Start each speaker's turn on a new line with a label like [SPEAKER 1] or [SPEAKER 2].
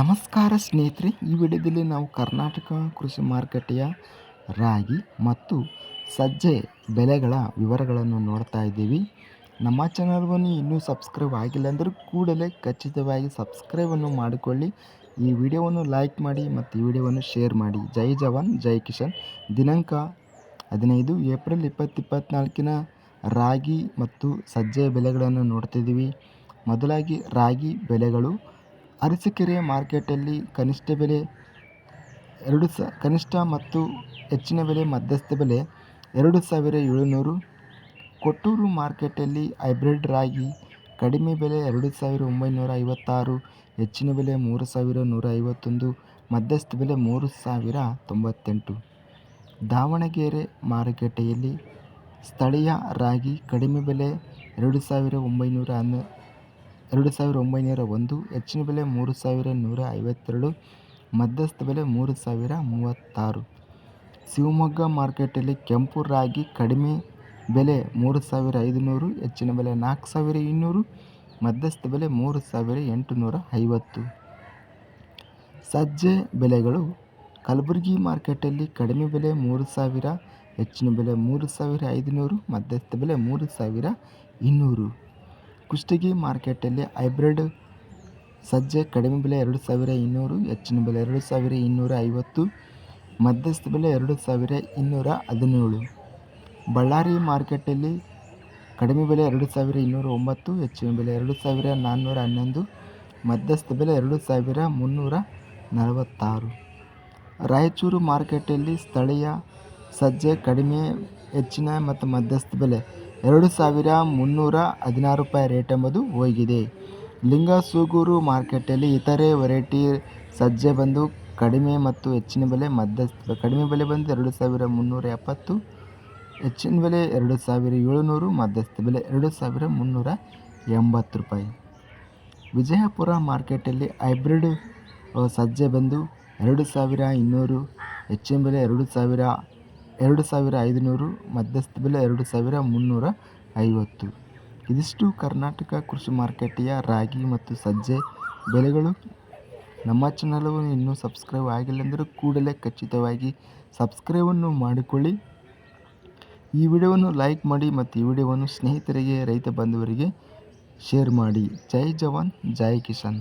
[SPEAKER 1] ನಮಸ್ಕಾರ ಸ್ನೇಹಿತರೆ, ಈ ವಿಡಿಯೋದಲ್ಲಿ ನಾವು ಕರ್ನಾಟಕ ಕೃಷಿ ಮಾರುಕಟ್ಟೆಯ ರಾಗಿ ಮತ್ತು ಸಜ್ಜೆ ಬೆಲೆಗಳ ವಿವರಗಳನ್ನು ನೋಡ್ತಾ ಇದ್ದೀವಿ. ನಮ್ಮ ಚಾನಲ್ವನ್ನು ಇನ್ನೂ ಸಬ್ಸ್ಕ್ರೈಬ್ ಆಗಿಲ್ಲ ಅಂದರೆ ಕೂಡಲೇ ಖಚಿತವಾಗಿ ಸಬ್ಸ್ಕ್ರೈಬನ್ನು ಮಾಡಿಕೊಳ್ಳಿ. ಈ ವಿಡಿಯೋವನ್ನು ಲೈಕ್ ಮಾಡಿ ಮತ್ತು ಈ ವಿಡಿಯೋವನ್ನು ಶೇರ್ ಮಾಡಿ. ಜೈ ಜವಾನ್, ಜೈ ಕಿಶನ್. ದಿನಾಂಕ ಹದಿನೈದು ಏಪ್ರಿಲ್ ಇಪ್ಪತ್ತು ಇಪ್ಪತ್ತ್ನಾಲ್ಕಿನ ರಾಗಿ ಮತ್ತು ಸಜ್ಜೆ ಬೆಲೆಗಳನ್ನು ನೋಡ್ತಿದ್ದೀವಿ ಮೊದಲಾಗಿ ರಾಗಿ ಬೆಲೆಗಳು ಅರಸೀಕೆರೆ ಮಾರ್ಕೆಟಲ್ಲಿ ಕನಿಷ್ಠ ಬೆಲೆ ಎರಡು ಸ, ಕನಿಷ್ಠ ಮತ್ತು ಹೆಚ್ಚಿನ ಬೆಲೆ ಮಧ್ಯಸ್ಥ ಬೆಲೆ ಎರಡು ಸಾವಿರ ಏಳುನೂರು. ಕೊಟ್ಟೂರು ಮಾರ್ಕೆಟಲ್ಲಿ ಹೈಬ್ರಿಡ್ ರಾಗಿ ಕಡಿಮೆ ಬೆಲೆ ಎರಡು ಸಾವಿರ ಒಂಬೈನೂರ ಐವತ್ತಾರು, ಹೆಚ್ಚಿನ ಬೆಲೆ ಮೂರು ಸಾವಿರ ನೂರ ಐವತ್ತೊಂದು, ಮಧ್ಯಸ್ಥ ಬೆಲೆ ಮೂರು ಸಾವಿರ ತೊಂಬತ್ತೆಂಟು. ದಾವಣಗೆರೆ ಮಾರುಕಟ್ಟೆಯಲ್ಲಿ ಸ್ಥಳೀಯ ರಾಗಿ ಕಡಿಮೆ ಬೆಲೆ ಎರಡು ಸಾವಿರ ಒಂಬೈನೂರ ಹನ್ನ ಎರಡು ಸಾವಿರ ಒಂಬೈನೂರ ಒಂದು, ಹೆಚ್ಚಿನ ಬೆಲೆ ಮೂರು ಸಾವಿರ ನೂರ ಐವತ್ತೆರಡು, ಮಧ್ಯಸ್ಥ ಬೆಲೆ ಮೂರು ಸಾವಿರ ಮೂವತ್ತಾರು. ಶಿವಮೊಗ್ಗ ಮಾರ್ಕೆಟಲ್ಲಿ ಕೆಂಪು ರಾಗಿ ಕಡಿಮೆ ಬೆಲೆ ಮೂರು ಸಾವಿರ ಐದುನೂರು, ಹೆಚ್ಚಿನ ಬೆಲೆ ನಾಲ್ಕು ಸಾವಿರ ಇನ್ನೂರು, ಮಧ್ಯಸ್ಥ ಬೆಲೆ ಮೂರು ಸಾವಿರ ಎಂಟುನೂರ ಐವತ್ತು. ಸಜ್ಜೆ ಬೆಲೆಗಳು ಕಲಬುರಗಿ ಮಾರ್ಕೆಟಲ್ಲಿ ಕಡಿಮೆ ಬೆಲೆ ಮೂರು ಸಾವಿರ, ಹೆಚ್ಚಿನ ಬೆಲೆ ಮೂರು ಸಾವಿರ ಐದುನೂರು, ಮಧ್ಯಸ್ಥ ಬೆಲೆ ಮೂರು ಸಾವಿರ ಇನ್ನೂರು. ಕುಷ್ಟಗಿ ಮಾರ್ಕೆಟಲ್ಲಿ ಹೈಬ್ರಿಡ್ ಸಜ್ಜೆ ಕಡಿಮೆ ಬೆಲೆ ಎರಡು ಸಾವಿರ ಇನ್ನೂರು, ಹೆಚ್ಚಿನ ಬೆಲೆ ಎರಡು ಸಾವಿರ ಇನ್ನೂರ ಐವತ್ತು, ಮಧ್ಯಸ್ಥ ಬೆಲೆ ಎರಡು ಸಾವಿರ ಇನ್ನೂರ ಹದಿನೇಳು. ಬಳ್ಳಾರಿ ಮಾರ್ಕೆಟಲ್ಲಿ ಕಡಿಮೆ ಬೆಲೆ ಎರಡು ಸಾವಿರ ಇನ್ನೂರ ಒಂಬತ್ತು, ಹೆಚ್ಚಿನ ಬೆಲೆ ಎರಡು ಸಾವಿರ ನಾನ್ನೂರ ಹನ್ನೊಂದು, ಮಧ್ಯಸ್ಥ ಬೆಲೆ ಎರಡು ಸಾವಿರ ಮುನ್ನೂರ ನಲವತ್ತಾರು. ರಾಯಚೂರು ಮಾರ್ಕೆಟಲ್ಲಿ ಸ್ಥಳೀಯ ಸಜ್ಜೆ ಕಡಿಮೆ, ಹೆಚ್ಚಿನ ಮತ್ತು ಮಧ್ಯಸ್ಥ ಬೆಲೆ ಎರಡು ಸಾವಿರ ಮುನ್ನೂರ ಹದಿನಾರು ರೂಪಾಯಿ ರೇಟ್ ಎಂಬುದು ಹೋಗಿದೆ. ಲಿಂಗಸೂಗೂರು ಮಾರ್ಕೆಟಲ್ಲಿ ಇತರೆ ವೆರೈಟಿ ಸಜ್ಜೆ ಬಂದು ಕಡಿಮೆ ಮತ್ತು ಹೆಚ್ಚಿನ ಬೆಲೆ ಮಧ್ಯಸ್ಥ, ಕಡಿಮೆ ಬೆಲೆ ಬಂದು ಎರಡು ಸಾವಿರ ಮುನ್ನೂರ ಎಪ್ಪತ್ತು, ಹೆಚ್ಚಿನ ಬೆಲೆ ಎರಡು ಸಾವಿರ ಏಳುನೂರು, ಮಧ್ಯಸ್ಥ ಬೆಲೆ ಎರಡು ಸಾವಿರ ಮುನ್ನೂರ ಎಂಬತ್ತು ರೂಪಾಯಿ. ವಿಜಯಪುರ ಮಾರ್ಕೆಟಲ್ಲಿ ಹೈಬ್ರಿಡ್ ಸಜ್ಜೆ ಬಂದು ಎರಡು ಸಾವಿರ ಇನ್ನೂರು, ಹೆಚ್ಚಿನ ಬೆಲೆ ಎರಡು ಸಾವಿರ ಎರಡು ಸಾವಿರ ಐದುನೂರು, ಮಧ್ಯಸ್ಥ ಬೆಲೆ ಎರಡು ಸಾವಿರ ಮುನ್ನೂರ ಐವತ್ತು. ಇದಿಷ್ಟು ಕರ್ನಾಟಕ ಕೃಷಿ ಮಾರುಕಟ್ಟೆಯ ರಾಗಿ ಮತ್ತು ಸಜ್ಜೆ ಬೆಲೆಗಳು. ನಮ್ಮ ಚಾನಲನ್ನು ಇನ್ನೂ ಸಬ್ಸ್ಕ್ರೈಬ್ ಆಗಿಲ್ಲ ಕೂಡಲೇ ಖಚಿತವಾಗಿ ಸಬ್ಸ್ಕ್ರೈಬನ್ನು ಮಾಡಿಕೊಳ್ಳಿ. ಈ ವಿಡಿಯೋವನ್ನು ಲೈಕ್ ಮಾಡಿ ಮತ್ತು ಈ ವಿಡಿಯೋವನ್ನು ಸ್ನೇಹಿತರಿಗೆ, ರೈತ ಬಂಧುವರಿಗೆ ಶೇರ್ ಮಾಡಿ. ಜೈ ಜವಾನ್, ಜೈ ಕಿಸಾನ್.